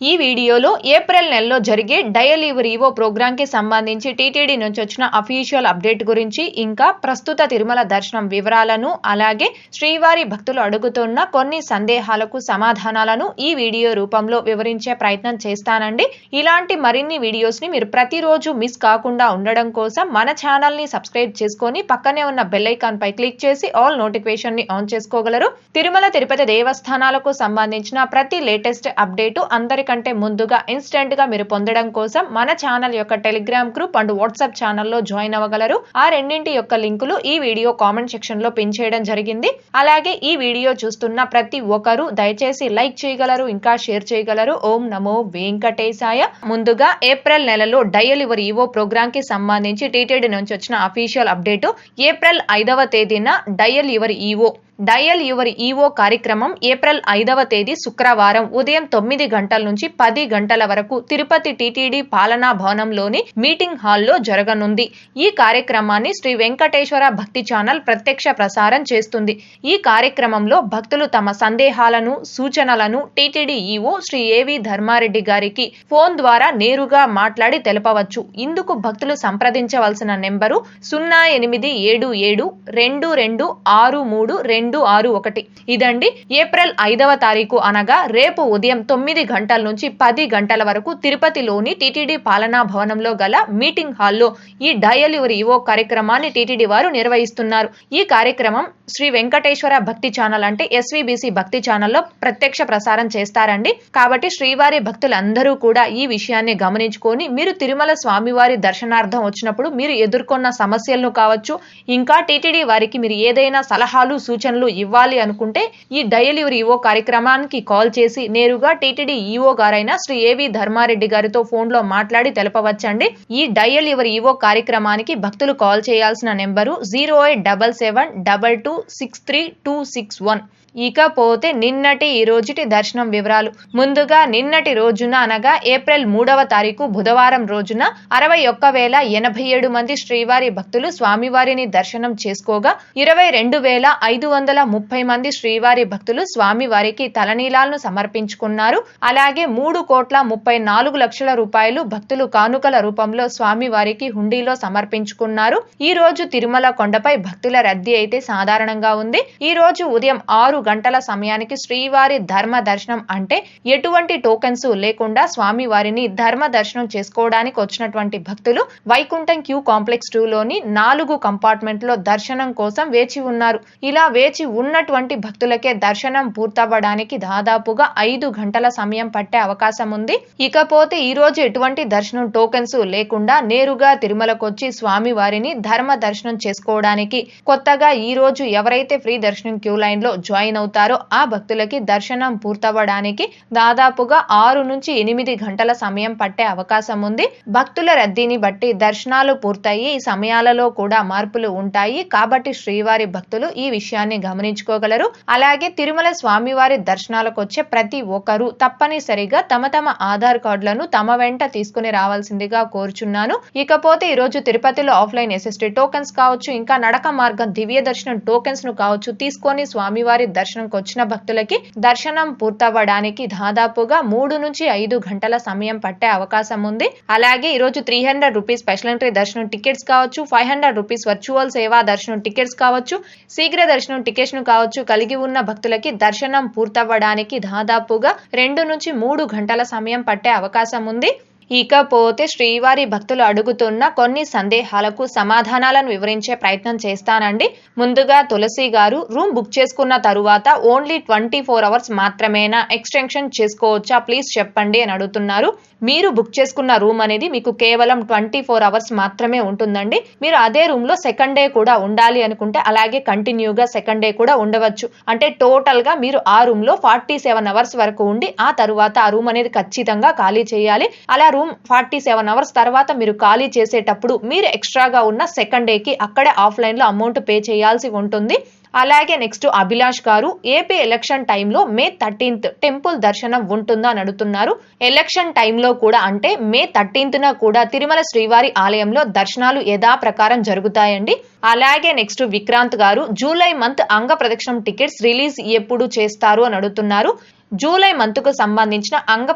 ఈ వీడియోలో ఏప్రిల్ నెలలో జరిగే డయల్ యువర్ ఈవో ప్రోగ్రాంకి సంబంధించి టీటీడీ నుంచి వచ్చిన అఫీషియల్ అప్డేట్ గురించి ఇంకా ప్రస్తుత తిరుమల దర్శనం వివరాలను అలాగే శ్రీవారి భక్తులు అడుగుతున్న కొన్ని సందేహాలకు సమాధానాలను ఈ వీడియో రూపంలో వివరించే ప్రయత్నం చేస్తానండి. ఇలాంటి మరిన్ని వీడియోస్ని మీరు ప్రతిరోజు మిస్ కాకుండా ఉండడం కోసం మన ఛానల్ని సబ్స్క్రైబ్ చేసుకొని పక్కనే ఉన్న బెల్ పై క్లిక్ చేసి ఆల్ నోటిఫికేషన్ని ఆన్ చేసుకోగలరు. తిరుమల తిరుపతి దేవస్థానాలకు సంబంధించిన ప్రతి లేటెస్ట్ అప్డేటు కంటే ముందుగా ఇన్స్టెంట్గా మీరు పొందడం కోసం మన ఛానల్ యొక్క టెలిగ్రామ్ గ్రూప్ అండ్ వాట్సాప్ ఛానల్లో జాయిన్ అవ్వగలరు. ఆ రెండింటి యొక్క లింకులు ఈ వీడియో కామెంట్ సెక్షన్లో పిన్ చేయడం జరిగింది. అలాగే ఈ వీడియో చూస్తున్న ప్రతి ఒక్కరూ దయచేసి లైక్ చేయగలరు ఇంకా షేర్ చేయగలరు. ఓం నమో వెంకటేశాయ. ముందుగా ఏప్రిల్ నెలలో డయల్ యువర్ ఈవో ప్రోగ్రామ్కి సంబంధించి టీటీడీ నుంచి వచ్చిన అఫీషియల్ అప్డేట్ ఏప్రిల్ ఐదవ తేదీన dial your EO dial your EO కార్యక్రమం ఏప్రిల్ ఐదవ తేదీ శుక్రవారం ఉదయం తొమ్మిది గంటల నుంచి పది గంటల వరకు తిరుపతి టీటీడీ పాలనా భవనంలోని మీటింగ్ హాల్లో జరగనుంది. ఈ కార్యక్రమాన్ని శ్రీ వెంకటేశ్వర భక్తి ఛానల్ ప్రత్యక్ష ప్రసారం చేస్తుంది. ఈ కార్యక్రమంలో భక్తులు తమ సందేహాలను సూచనలను టీటీడీ ఈవో శ్రీ ఏవి ధర్మారెడ్డి గారికి ఫోన్ ద్వారా నేరుగా మాట్లాడి తెలపవచ్చు. ఇందుకు భక్తులు సంప్రదించవలసిన నెంబరు సున్నా ఎనిమిది ఏడు ఏడు రెండు రెండు ఆరు మూడు రెండు ఆరు ఒకటి. ఇదండి ఏప్రిల్ ఐదవ తారీఖు అనగా రేపు ఉదయం తొమ్మిది గంటల నుంచి పది గంటల వరకు తిరుపతిలోని టీటీడీ పాలనా భవనంలో గల మీటింగ్ హాల్లో ఈ డయల్ యువర్ ఇవో కార్యక్రమాన్ని టీటీడీ వారు నిర్వహిస్తున్నారు. ఈ కార్యక్రమం శ్రీ వెంకటేశ్వర భక్తి ఛానల్ అంటే ఎస్విబిసి భక్తి ఛానల్లో ప్రత్యక్ష ప్రసారం చేస్తారండి. కాబట్టి శ్రీవారి భక్తులందరూ కూడా ఈ విషయాన్ని గమనించుకొని మీరు తిరుమల స్వామివారి దర్శనార్థం వచ్చినప్పుడు మీరు ఎదుర్కొన్న సమస్యలను కావచ్చు ఇంకా టీటీడీ వారికి మీరు ఏదైనా సలహాలు సూచనలు ఇవ్వాలి అనుకుంటే ఈ డయల్ ఈవో కార్యక్రమానికి కాల్ చేసి నేరుగా టీటీడీ ఈవో గారైన శ్రీ ఏవి ధర్మారెడ్డి గారితో ఫోన్లో మాట్లాడి తెలపవచ్చండి. ఈ డయల్ యువర్ ఈవో కార్యక్రమానికి భక్తులు కాల్ చేయాల్సిన number zero eight double seven double two six three two six one. ఇకపోతే నిన్నటి ఈ రోజుటి దర్శనం వివరాలు. ముందుగా నిన్నటి రోజున అనగా ఏప్రిల్ మూడవ తారీఖు బుధవారం రోజున అరవై ఒక్క వేల ఎనభై ఏడు మంది శ్రీవారి భక్తులు స్వామివారిని దర్శనం చేసుకోగా ఇరవై రెండు వేల ఐదు వందల ముప్పై మంది శ్రీవారి భక్తులు స్వామివారికి తలనీలాలను సమర్పించుకున్నారు. అలాగే మూడు కోట్ల ముప్పై నాలుగు లక్షల రూపాయలు భక్తులు కానుకల రూపంలో స్వామివారికి హుండీలో సమర్పించుకున్నారు. ఈ రోజు తిరుమల కొండపై భక్తుల రద్దీ అయితే సాధారణంగా ఉంది. ఈ రోజు ఉదయం ఆరు గంటల సమయానికి శ్రీవారి ధర్మ దర్శనం అంటే ఎటువంటి టోకెన్స్ లేకుండా స్వామి వారిని ధర్మ దర్శనం చేసుకోవడానికి వచ్చినటువంటి భక్తులు వైకుంఠం క్యూ కాంప్లెక్స్ టూ లోని నాలుగు కంపార్ట్మెంట్లో దర్శనం కోసం వేచి ఉన్నారు. ఇలా వేచి ఉన్నటువంటి భక్తులకే దర్శనం పూర్తవ్వడానికి దాదాపుగా ఐదు గంటల సమయం పట్టే అవకాశం ఉంది. ఇకపోతే ఈ రోజు ఎటువంటి దర్శనం టోకెన్స్ లేకుండా నేరుగా తిరుమలకొచ్చి స్వామి వారిని ధర్మ దర్శనం చేసుకోవడానికి కొత్తగా ఈ రోజు ఎవరైతే ఫ్రీ దర్శనం క్యూ లైన్లో జాయిన్ అవుతారో ఆ భక్తులకి దర్శనం పూర్తవ్వడానికి దాదాపుగా ఆరు నుంచి ఎనిమిది గంటల సమయం పట్టే అవకాశం ఉంది. భక్తుల రద్దీని బట్టి దర్శనాలు పూర్తయి ఈ సమయాలలో కూడా మార్పులు ఉంటాయి. కాబట్టి శ్రీవారి భక్తులు ఈ విషయాన్ని గమనించుకోగలరు. అలాగే తిరుమల స్వామివారి దర్శనాలకు వచ్చే ప్రతి ఒక్కరూ తప్పనిసరిగా తమ తమ ఆధార్ కార్డులను తమ వెంట తీసుకుని రావాల్సిందిగా కోరుచున్నాను. ఇకపోతే ఈరోజు తిరుపతిలో ఆఫ్లైన్ ఎస్ఎస్టీ టోకెన్స్ కావచ్చు ఇంకా నడక మార్గం దివ్య దర్శనం టోకెన్స్ను కావచ్చు తీసుకొని స్వామివారి దర్శనం దర్శనంకి వచ్చిన భక్తులకి దర్శనం పూర్తవ్వడానికి దాదాపుగా మూడు నుంచి ఐదు గంటల సమయం పట్టే అవకాశం ఉంది. అలాగే ఈ రోజు three hundred rupees special entry దర్శనం టికెట్స్ కావచ్చు ఫైవ్ హండ్రెడ్ రూపీస్ వర్చువల్ సేవా దర్శనం టికెట్స్ కావచ్చు శీఘ్ర దర్శనం టికెట్స్ను కావచ్చు కలిగి ఉన్న భక్తులకి దర్శనం పూర్తవ్వడానికి దాదాపుగా రెండు నుంచి మూడు గంటల సమయం పట్టే అవకాశం ఉంది. ఇకపోతే శ్రీవారి భక్తులు అడుగుతున్న కొన్ని సందేహాలకు సమాధానాలను వివరించే ప్రయత్నం చేస్తానండి. ముందుగా తులసి గారు రూమ్ బుక్ చేసుకున్న తరువాత ఓన్లీ ట్వంటీ ఫోర్ అవర్స్ మాత్రమేనా? ఎక్స్టెన్షన్ చేసుకోవచ్చా? ప్లీజ్ చెప్పండి అని అడుగుతున్నారు. మీరు బుక్ చేసుకున్న రూమ్ అనేది మీకు కేవలం ట్వంటీ ఫోర్ అవర్స్ మాత్రమే ఉంటుందండి. మీరు అదే రూమ్లో సెకండ్ డే కూడా ఉండాలి అనుకుంటే అలాగే కంటిన్యూగా సెకండ్ డే కూడా ఉండవచ్చు. అంటే టోటల్గా మీరు ఆ రూమ్లో ఫార్టీ సెవెన్ అవర్స్ వరకు ఉండి ఆ తరువాత ఆ రూమ్ అనేది ఖచ్చితంగా ఖాళీ చేయాలి. అలా రూమ్ ఫార్టీ సెవెన్ అవర్స్ తర్వాత మీరు ఖాళీ చేసేటప్పుడు మీరు ఎక్స్ట్రాగా ఉన్న సెకండ్ డేకి అక్కడే ఆఫ్లైన్లో అమౌంట్ పే చేయాల్సి ఉంటుంది. అలాగే నెక్స్ట్ అభిలాష్ గారు ఏపీ ఎలక్షన్ టైంలో మే థర్టీన్త్ టెంపుల్ దర్శనం ఉంటుందా అని అడుగుతున్నారు. ఎలక్షన్ టైంలో కూడా అంటే మే థర్టీన్త్న కూడా తిరుమల శ్రీవారి ఆలయంలో దర్శనాలు యథాప్రకారం జరుగుతాయండి. అలాగే నెక్స్ట్ విక్రాంత్ గారు జూలై మంత్ అంగ ప్రదక్షిణం టికెట్స్ రిలీజ్ ఎప్పుడు చేస్తారు అని అడుగుతున్నారు. జూలై మంత్కు సంబంధించిన అంగ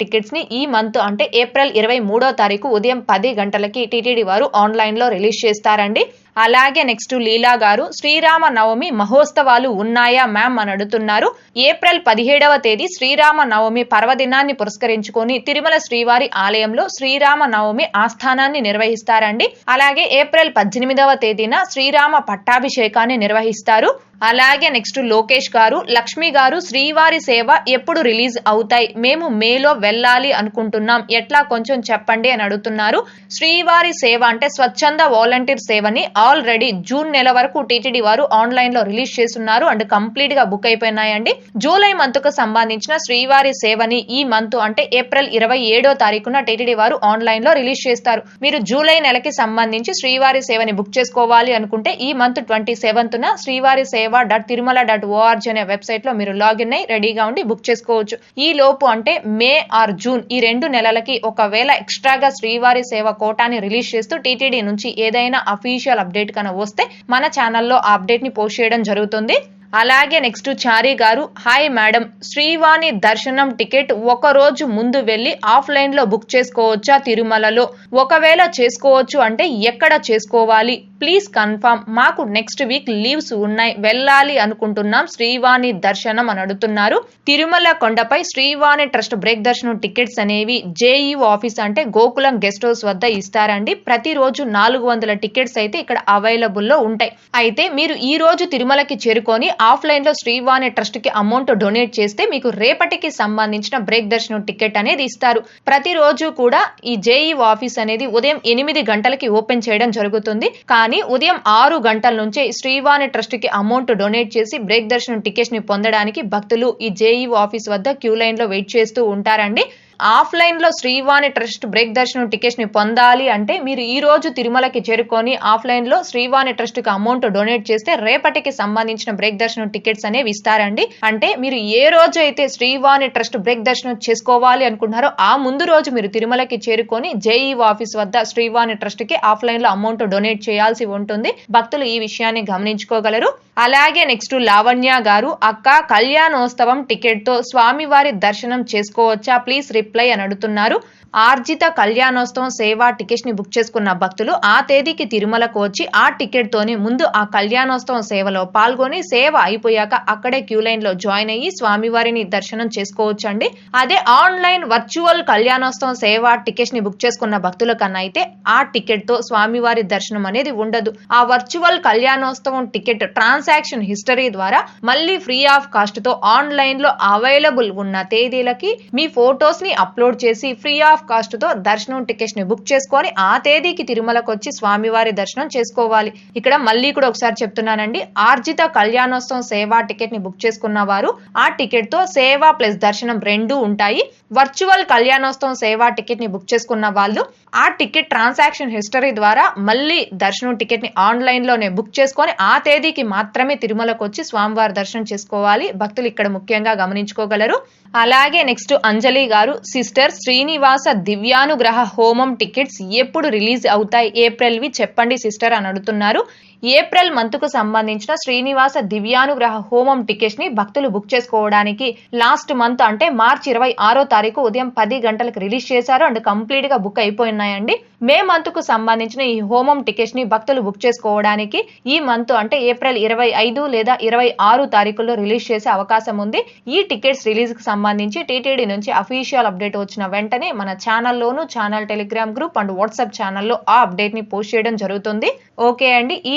టికెట్స్ని ఈ మంత్ అంటే ఏప్రిల్ ఇరవై మూడో తారీఖు ఉదయం పది గంటలకి టీటీడీ వారు ఆన్లైన్లో రిలీజ్ చేస్తారండి. అలాగే నెక్స్ట్ లీలా గారు శ్రీరామ నవమి మహోత్సవాలు ఉన్నాయా మ్యామ్ అని అడుగుతున్నారు. ఏప్రిల్ పదిహేడవ తేదీ శ్రీరామ నవమి పర్వదినాన్ని పురస్కరించుకొని తిరుమల శ్రీవారి ఆలయంలో శ్రీరామ నవమి ఆస్థానాన్ని నిర్వహిస్తారండి. అలాగే ఏప్రిల్ పద్దెనిమిదవ తేదీన శ్రీరామ పట్టాభిషేకాన్ని నిర్వహిస్తారు. అలాగే నెక్స్ట్ లోకేష్ గారు లక్ష్మి గారు శ్రీవారి సేవ ఎప్పుడు రిలీజ్ అవుతాయి? మేము మేలో వెళ్ళాలి అనుకుంటున్నాం. ఎట్లా కొంచెం చెప్పండి అని అడుగుతున్నారు. శ్రీవారి సేవ అంటే స్వచ్ఛంద వాలంటీర్ సేవని ఆల్రెడీ జూన్ నెల వరకు టీటీడీ వారు ఆన్లైన్లో రిలీజ్ చేస్తున్నారు. అండ్ కంప్లీట్గా బుక్ అయిపోయినాయండి. జూలై మంత్కు సంబంధించిన శ్రీవారి సేవని ఈ మంత్ అంటే ఏప్రిల్ ఇరవై ఏడో తారీఖున టీటీడీ వారు ఆన్లైన్లో రిలీజ్ చేస్తారు. మీరు జూలై నెలకి సంబంధించి శ్రీవారి సేవని బుక్ చేసుకోవాలి అనుకుంటే ఈ మంత్ ట్వంటీ సెవెంత్ న శ్రీవారి Seva dot Tirumala dot O R G అనే వెబ్సైట్లో మీరు లాగిన్ అయి రెడీగా ఉండి బుక్ చేసుకోవచ్చు. ఈ లోపు అంటే మే ఆర్ జూన్ ఈ రెండు నెలలకి ఒకవేళ ఎక్స్ట్రాగా శ్రీవారి సేవ కోటాని రిలీజ్ చేస్తూ టీటీడీ నుంచి ఏదైనా అఫీషియల్ అప్డేట్ కనుక వస్తే మన ఛానల్లో ఆ అప్డేట్ని పోస్ట్ చేయడం జరుగుతుంది. అలాగే నెక్స్ట్ చారీ గారు హాయ్ మేడం శ్రీవాణి దర్శనం టికెట్ ఒక రోజు ముందు వెళ్ళి ఆఫ్లైన్లో బుక్ చేసుకోవచ్చా తిరుమలలో? ఒకవేళ చేసుకోవచ్చు అంటే ఎక్కడ చేసుకోవాలి? ప్లీజ్ కన్ఫర్మ్ మాకు నెక్స్ట్ వీక్ లీవ్స్ ఉన్నాయి వెళ్ళాలి అనుకుంటున్నాం శ్రీవాణి దర్శనం అని అడుగుతున్నారు. తిరుమల కొండపై శ్రీవాణి ట్రస్ట్ బ్రేక్ దర్శనం టికెట్స్ అనేవి జేఈఓ ఆఫీస్ అంటే గోకులం గెస్ట్ హౌస్ వద్ద ఇస్తారండి. ప్రతిరోజు నాలుగు వందల టికెట్స్ అయితే ఇక్కడ అవైలబుల్లో ఉంటాయి. అయితే మీరు ఈ రోజు తిరుమలకి చేరుకొని ఆఫ్లైన్లో శ్రీవాణి ట్రస్ట్కి అమౌంట్ డొనేట్ చేస్తే మీకు రేపటికి సంబంధించిన బ్రేక్ దర్శనం టికెట్ అనేది ఇస్తారు. ప్రతిరోజు కూడా ఈ జేఈ ఆఫీస్ అనేది ఉదయం ఎనిమిది గంటలకి ఓపెన్ చేయడం జరుగుతుంది. కానీ ఉదయం ఆరు గంటల నుంచే శ్రీవాణి ట్రస్ట్కి అమౌంట్ డొనేట్ చేసి బ్రేక్ దర్శనం టికెట్ని పొందడానికి భక్తులు ఈ జేఈ ఆఫీస్ వద్ద క్యూ లైన్లో వెయిట్ చేస్తూ ఉంటారండి. ఆఫ్లైన్లో శ్రీవాణి ట్రస్ట్ బ్రేక్ దర్శనం టికెట్స్ని పొందాలి అంటే మీరు ఈ రోజు తిరుమలకి చేరుకొని ఆఫ్లైన్లో శ్రీవాణి ట్రస్ట్కి అమౌంట్ డొనేట్ చేస్తే రేపటికి సంబంధించిన బ్రేక్ దర్శనం టికెట్స్ అనేవి ఇస్తారండి. అంటే మీరు ఏ రోజు అయితే శ్రీవాణి ట్రస్ట్ బ్రేక్ దర్శనం చేసుకోవాలి అనుకుంటున్నారో ఆ ముందు రోజు మీరు తిరుమలకి చేరుకొని జేఈ ఆఫీస్ వద్ద శ్రీవాణి ట్రస్ట్కి లో అమౌంట్ డొనేట్ చేయాల్సి ఉంటుంది. భక్తులు ఈ విషయాన్ని గమనించుకోగలరు. అలాగే నెక్స్ట్ లావణ్య గారు అక్క కళ్యాణోత్సవం టికెట్తో స్వామివారి దర్శనం చేసుకోవచ్చా? ప్లీజ్ రిప్లై అని అడుగుతున్నారు. ఆర్జిత కళ్యాణోత్సవం సేవా టికెట్స్ని బుక్ చేసుకున్న భక్తులు ఆ తేదీకి తిరుమలకు వచ్చి ఆ టికెట్ తోని ముందు ఆ కళ్యాణోత్సవం సేవలో పాల్గొని సేవ అయిపోయాక అక్కడే క్యూ లైన్లో జాయిన్ అయ్యి స్వామివారిని దర్శనం చేసుకోవచ్చండి. అదే ఆన్లైన్ వర్చువల్ కళ్యాణోత్సవం సేవా టికెట్స్ని బుక్ చేసుకున్న భక్తుల కన్నా అయితే ఆ టికెట్తో స్వామివారి దర్శనం అనేది ఉండదు. ఆ వర్చువల్ కళ్యాణోత్సవం టికెట్ ట్రాన్సాక్షన్ హిస్టరీ ద్వారా మళ్ళీ ఫ్రీ ఆఫ్ కాస్ట్తో ఆన్లైన్లో అవైలబుల్ ఉన్న తేదీలకి మీ ఫొటోస్ని అప్లోడ్ చేసి ఫ్రీ ఆఫ్ కాస్ట్తో దర్శనం టికెట్స్ని బుక్ చేసుకొని ఆ తేదీకి తిరుమలకు వచ్చి స్వామివారి దర్శనం చేసుకోవాలి. ఇక్కడ మళ్ళీ కూడా ఒకసారి చెప్తున్నానండి. ఆర్జిత కళ్యాణోత్సవం సేవా టికెట్ని బుక్ చేసుకున్న వారు ఆ టికెట్తో సేవా ప్లస్ దర్శనం రెండు ఉంటాయి. వర్చువల్ కళ్యాణోత్సవం సేవా టికెట్ని బుక్ చేసుకున్న వాళ్ళు ఆ టికెట్ ట్రాన్సాక్షన్ హిస్టరీ ద్వారా మళ్ళీ దర్శనం టికెట్ని ఆన్లైన్లోనే బుక్ చేసుకొని ఆ తేదీకి మాత్రమే తిరుమలకు వచ్చి స్వామివారి దర్శనం చేసుకోవాలి. భక్తులు ఇక్కడ ముఖ్యంగా గమనించుకోగలరు. అలాగే నెక్స్ట్ అంజలి గారు సిస్టర్ శ్రీనివాస దివ్యానుగ్రహ హోమం టికెట్స్ ఎప్పుడు రిలీజ్ అవుతాయి? ఏప్రిల్వి చెప్పండి సిస్టర్ అని అడుగుతున్నారు. ఏప్రిల్ మంత్కు సంబంధించిన శ్రీనివాస దివ్యానుగ్రహ హోమం టికెట్స్ని భక్తులు బుక్ చేసుకోవడానికి లాస్ట్ మంత్ అంటే మార్చి ఇరవై ఆరో తారీఖు ఉదయం పది గంటలకు రిలీజ్ చేశారు అండ్ కంప్లీట్గా బుక్ అయిపోయినాయండి. మే మంత్కు సంబంధించిన ఈ హోమం టికెట్స్ని భక్తులు బుక్ చేసుకోవడానికి ఈ మంత్ అంటే ఏప్రిల్ ఇరవై ఐదు లేదా ఇరవై ఆరు తారీఖుల్లో రిలీజ్ చేసే అవకాశం ఉంది. ఈ టికెట్స్ రిలీజ్కి సంబంధించి టీటీడీ నుంచి అఫీషియల్ అప్డేట్ వచ్చిన వెంటనే మన ఛానల్లోను channel telegram group and WhatsApp ఛానల్లో ఆ అప్డేట్ని పోస్ట్ చేయడం జరుగుతుంది. ఓకే అండి ఈ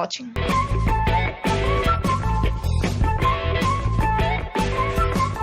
watching.